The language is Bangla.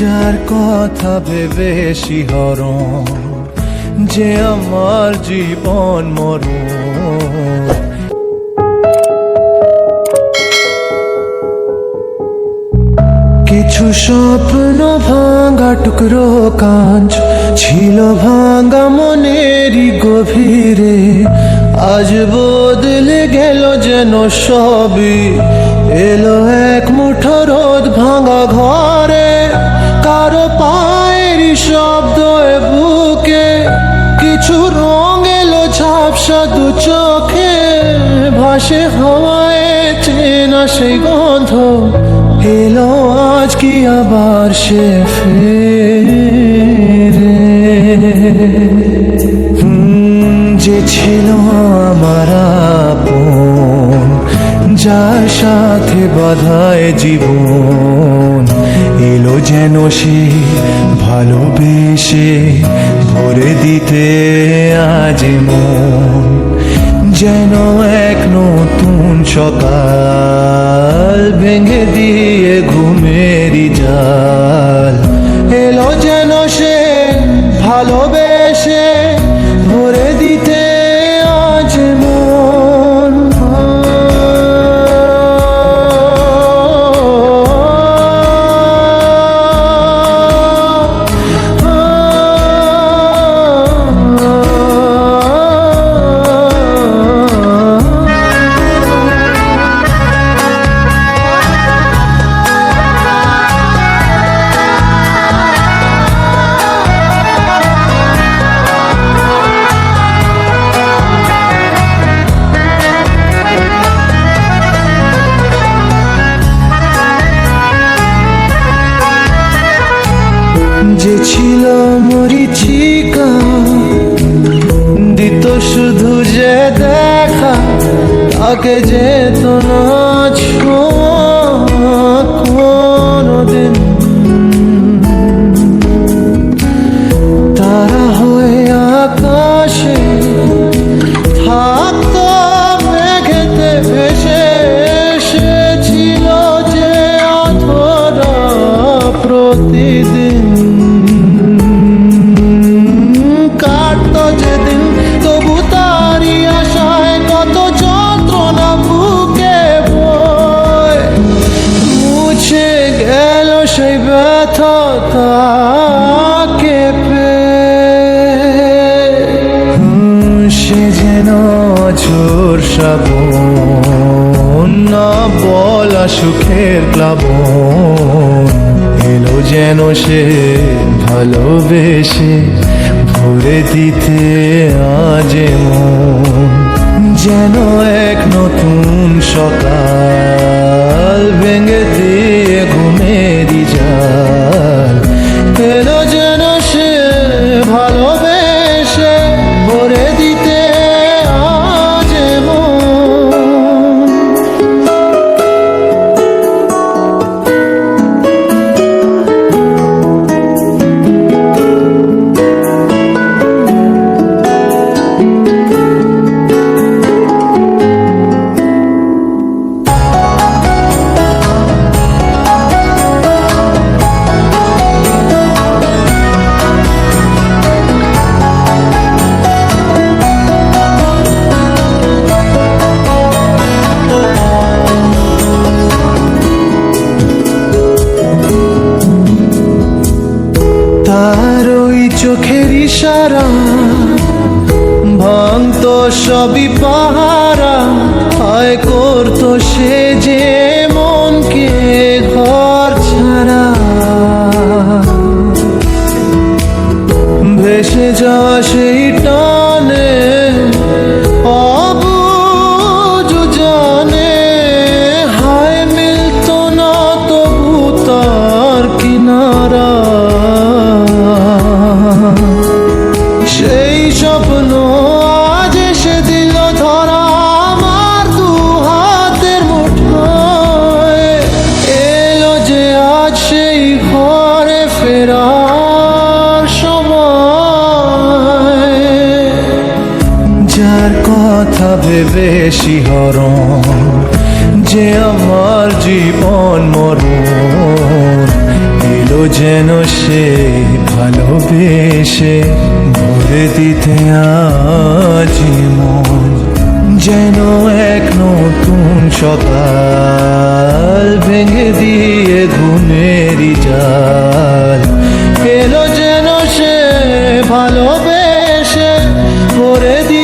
যার কথা ভেবে শিহরণ, যে আমার জীবন মরণ। কিছু স্বপ্ন ভাঙা টুকরো কাঁচ ছিল ভাঙা মনেরই গভীরে। আজ বদলে গেল যেন সবই, এলো এক মুঠো রোদ ভাঙা দু চোখে ভাসে হাওয়ায় চেনা সেই গন্ধ এলো আজ কি আবার সে যে ছিল আমার যার সাথে বাধায় জীবন এলো যেন সে ভালোবেসে ভরে দিতে আজ মন। যেন এক নতুন সকাল ভেঙে দিয়ে ঘুমেরি জাল। এলো যেন সে ভালোবেসে তাকে যেত না কোনোদিন। তারা হয়ে আকাশে থাকতো মেঘেতে ভেসে এসেছিল যে অথরা প্রতিদিন ঝোর শ্রাবণ না বলা সুখের প্লাবন। এলো যেন সে ভালোবেসে, ভরে দিতে আজ মন যেন এক নতুন সকাল ইশারা ভাঙতো সবই পাহারা হয় করত সে যে মনকে ঘর ছাড়া। ভেসে যাওয়া সেই ভেবে শিহর যে আমার জীবন মরণ, এলো যেন সে ভালোবেসে, ভরে দিতে মন, যেন এক নতুন সকাল ভেঙে দিয়ে ঘুমের জাল, এলো যেন সে ভালোবেসে, ভরে দিয়ে